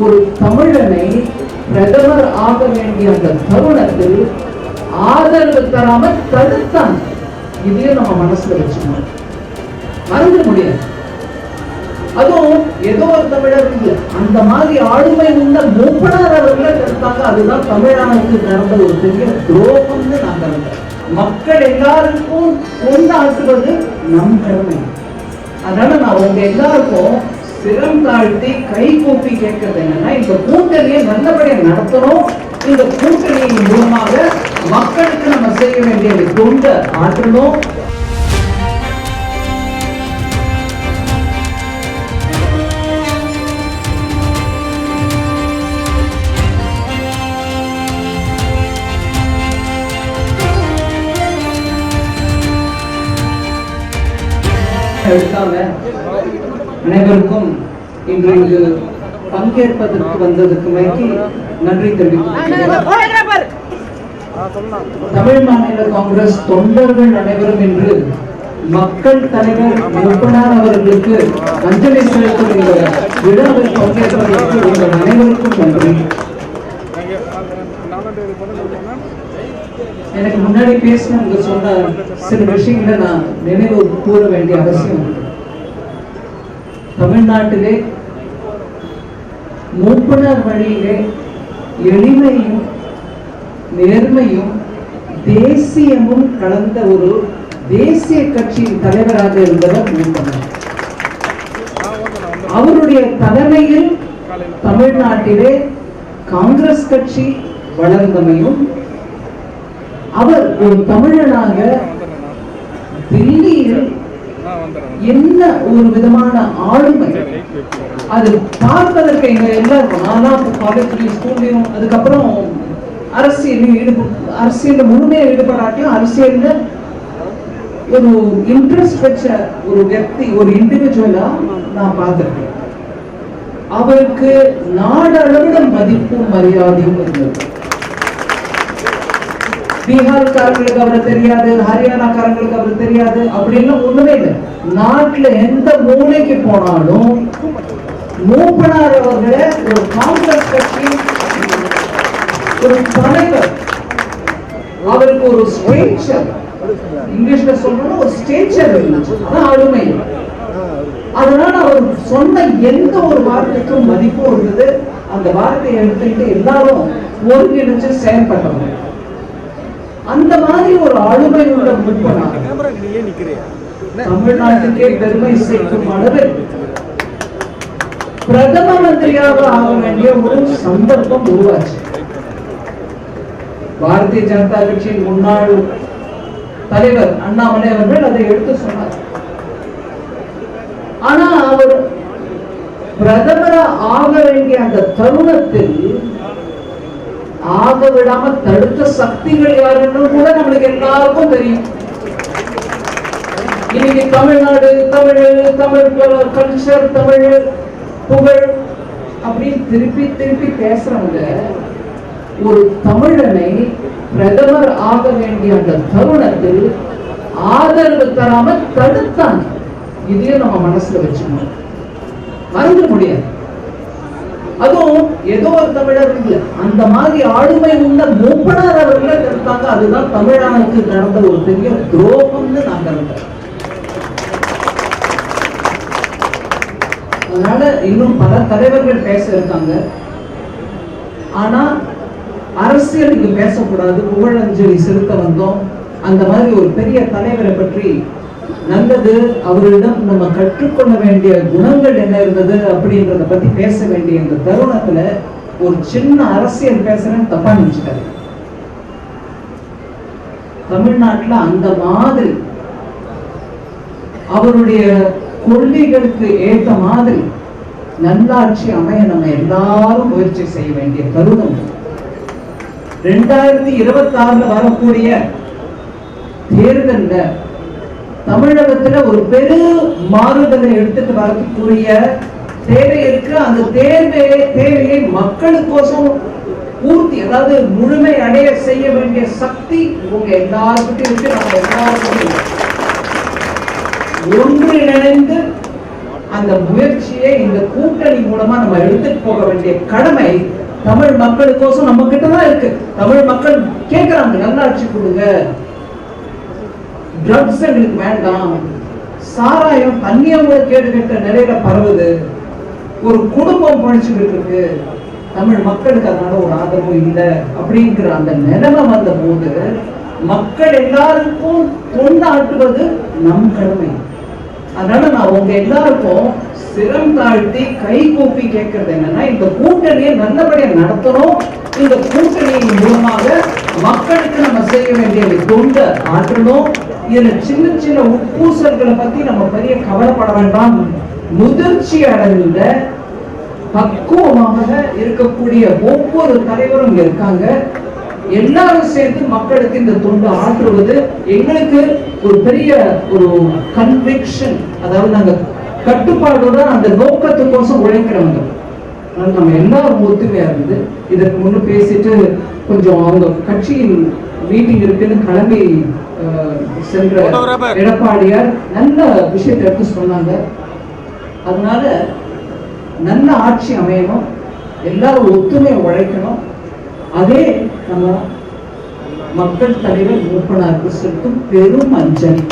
ஒரு தமிழனை பிரதமர் ஆக வேண்டிய அந்த தருணத்தில் ஆதரவு தராம தடுத்தான். இதையும் நம்ம மனசுல வச்சுக்கணும். மறந்துட முடியாது. அதுவும் ஏதோ ஒரு தமிழர் இல்ல அந்த மாதிரி ஆளுமை உள்ள மூப்பனார் அவர்களை தடுத்தாங்க. அதுதான் தமிழனுக்கு நடந்த ஒரு பெரிய துரோகம்னு நான் கருதுறேன். மக்கள் எல்லாருக்கும் கொண்டாட்டுவது நம் கடமை. அதனால நான் உங்க எல்லாருக்கும் சிரம் தாழ்த்தி கை கூப்பி கேட்கறது என்னன்னா இந்த கூட்டணியை நல்லபடியா நடத்தணும். இந்த கூட்டணியின் மூலமாக மக்களுக்கு நம்ம செய்ய வேண்டிய தொண்டை ஆற்றணும். எடுக்காம அனைவருக்கும் இன்று இங்கு பங்கேற்பதற்கு வந்ததற்கு மைக்கி நன்றி தெரிவித்துக் தமிழ் மாநில காங்கிரஸ் தொண்டர்கள் அனைவரும் இன்று மக்கள் தலைவர் முப்பனார் அவர்களுக்கு அஞ்சலி செலுத்தும் இந்த விழாவில் பங்கேற்பதற்கு உங்கள் அனைவருக்கும் நன்றி. எனக்கு முன்னாடி பேசினவங்க சொன்ன சில விஷயங்களை நான் நினைவு கூற வேண்டிய அவசியம். தமிழ்நாட்டிலே மூப்பனார் வழியிலே எளிமையும் நேர்மையும் தேசியமும் கலந்த ஒரு தேசிய கட்சியின் தலைவராக இருந்தவர் மூப்பனார். அவருடைய தலைமையில் தமிழ்நாட்டிலே காங்கிரஸ் கட்சி வளர்ந்தமையும் அவர் ஒரு தமிழனாக தில்லியில் என்ன ஒரு விதமான ஆளுமை? அது பார்ப்பதற்கு எங்க எல்லாருக்கும் நான்லாம் காலேஜ்லயும் ஸ்கூல்லையும் அதுக்கப்புறம் அரசியலையும் ஈடுபடு அரசியல்ல முழுமையா ஈடுபடாட்டியும் அரசியல்ல ஒரு இன்ட்ரெஸ்ட் வச்ச ஒரு வியக்தி ஒரு இண்டிவிஜுவலா நான் பார்த்திருக்கேன். அவருக்கு நாடளவிட மதிப்பும் மரியாதையும் இருந்தது. பீகார்காரங்களுக்கு அவர் தெரியாது ஹரியானாக்காரங்களுக்கு அவர் தெரியாது அப்படின்னு ஒண்ணுமே இல்லை. நாட்டுல எந்த மூலைக்கு போனாலும் மூப்பனார் அவர்களை ஒரு காங்கிரஸ் கட்சி ஒரு தலைவர். அவருக்கு ஒரு ஸ்டேச்சர் இங்கிலீஷ்ல சொல்லணும் ஒரு ஸ்டேச்சர் இருந்துச்சு ஆளுமை. அதனால அவர் சொன்ன எந்த ஒரு வார்த்தைக்கும் மதிப்பும் இருந்தது. அந்த வார்த்தையை எடுத்துக்கிட்டு எல்லாரும் ஒருங்கிணைச்சு செயல்பட்டவங்க. அந்த மாதிரி ஒரு ஆளுமை உள்ள முப்பனார். தமிழ்நாட்டுக்கே பெருமை சேர்க்கும் அளவில் பிரதம மந்திரியாக ஆக வேண்டிய ஒரு சந்தர்ப்பம் உருவாச்சு. பாரதிய ஜனதா கட்சியின் முன்னாள் தலைவர் அண்ணாமலை அவர்கள் அதை எடுத்து சொன்னார். ஆனா அவர் பிரதமரா ஆக வேண்டிய அந்த தருணத்தில் ஆக விடாம தடுத்த சக்திகள் யாருன்னு கூட நம்மளுக்கு எல்லாருக்கும் தெரியும். இன்னைக்கு தமிழ்நாடு தமிழ் தமிழ் கல்ச்சர் தமிழ் புகழ் அப்படின்னு திருப்பி திருப்பி பேசுறவங்க ஒரு தமிழனை பிரதமர் ஆக வேண்டிய அந்த தருணத்தில் ஆதரவு தராம தடுத்தாங்க. இதையும் நம்ம மனசுல வச்சுக்கணும். மறந்து முடியாது. அதுவும் ஏதோ ஒரு தமிழர் இல்ல. அந்த மாதிரி ஆளுமை உள்ள மூப்பனார் அவர்களை தடுத்தாங்க. அதுதான் தமிழனுக்கு நடந்த ஒரு பெரிய துரோகம்னு நான் கருதுறேன். அதனால இன்னும் பல தலைவர்கள் பேச இருக்காங்க ஆனா அரசியல் இங்க பேசக்கூடாது. புகழஞ்சலி செலுத்த வந்தோம். அந்த மாதிரி ஒரு பெரிய தலைவரை பற்றி நல்லது அவரிடம் நம்ம கற்றுக்கொள்ள வேண்டிய குணங்கள் என்ன இருந்தது அப்படின்றத பத்தி பேச வேண்டிய இந்த தருணத்துல ஒரு சின்ன அரசியல் பேசுறேன்னு தப்பா நினைச்சுக்காரு தமிழ்நாட்டுல அந்த மாதிரி அவருடைய கொள்கைகளுக்கு ஏற்ற மாதிரி நல்லாட்சி அமைய நம்ம எல்லாரும் முயற்சி செய்ய வேண்டிய தருணம் ரெண்டாயிரத்தி இருபத்தி ஆறுல வரக்கூடிய தேர்தல்ல தமிழகத்துல ஒரு பெரு மாறுதலை எடுத்துட்டு வரக்கூடிய தேவை இருக்கு. அந்த தேவை தேவையை மக்களுக்கோசம் பூர்த்தி அதாவது முழுமை அடைய செய்ய வேண்டிய சக்தி உங்க எல்லாருக்கிட்டும் இருக்கு. நம்ம எல்லாருக்கும் ஒன்றிணைந்து அந்த முயற்சியை இந்த கூட்டணி மூலமா நம்ம எடுத்துட்டு போக வேண்டிய கடமை தமிழ் மக்களுக்கோசம் நம்ம கிட்ட தான் இருக்கு. தமிழ் மக்கள் கேட்கிறாங்க நல்லாட்சி கொடுங்க. ட்ரக்ஸ் எங்களுக்கு வேண்டாம். சாராயம் தண்ணியை கூட கேடு நிலையில பரவுது. ஒரு குடும்பம் பழிச்சுக்கிட்டு இருக்கு. தமிழ் மக்களுக்கு அதனால ஒரு ஆதரவு இல்லை அப்படிங்கிற அந்த நிலைமை வந்த போது மக்கள் எல்லாருக்கும் தொண்டாற்றுவது நம் கடமை. அதனால நான் உங்க எல்லாருக்கும் சிரம் தாழ்த்தி கை கூப்பி கேட்கறது என்னன்னா இந்த கூட்டணியை நல்லபடியா நடத்தணும். இந்த கூட்டணியின் மூலமாக மக்களுக்கு நம்ம செய்ய வேண்டிய தொண்டை ஆற்றணும். இதுல சின்ன சின்ன உட்பூசல்களை பத்தி நம்ம பெரிய கவலைப்பட வேண்டாம். முதிர்ச்சி அடைந்த பக்குவமாக இருக்கக்கூடிய ஒவ்வொரு தலைவரும் இங்க இருக்காங்க. எல்லாரும் சேர்ந்து மக்களுக்கு இந்த தொண்டு ஆற்றுவது எங்களுக்கு ஒரு பெரிய ஒரு கன்விக்ஷன் அதாவது நாங்க கட்டுப்பாடோட அந்த நோக்கத்துக்கோசம் உழைக்கிறவங்க. அதனால நம்ம எல்லாரும் ஒத்துமையா இருந்து இதற்கு முன்னு பேசிட்டு கொஞ்சம் அவங்க கட்சியின் மீட்டிங் இருக்குன்னு கிளம்பி அஹ், சென்ற எடப்பாடியார் நல்ல விஷயத்தை எடுத்து சொன்னாங்க. அதனால நல்ல ஆட்சி அமையணும். எல்லாரும் ஒத்துமையை உழைக்கணும். அதே நம்ம மக்கள் தலைவர் மூப்பனாருக்கு செலுத்தும் பெரும் அஞ்சலி.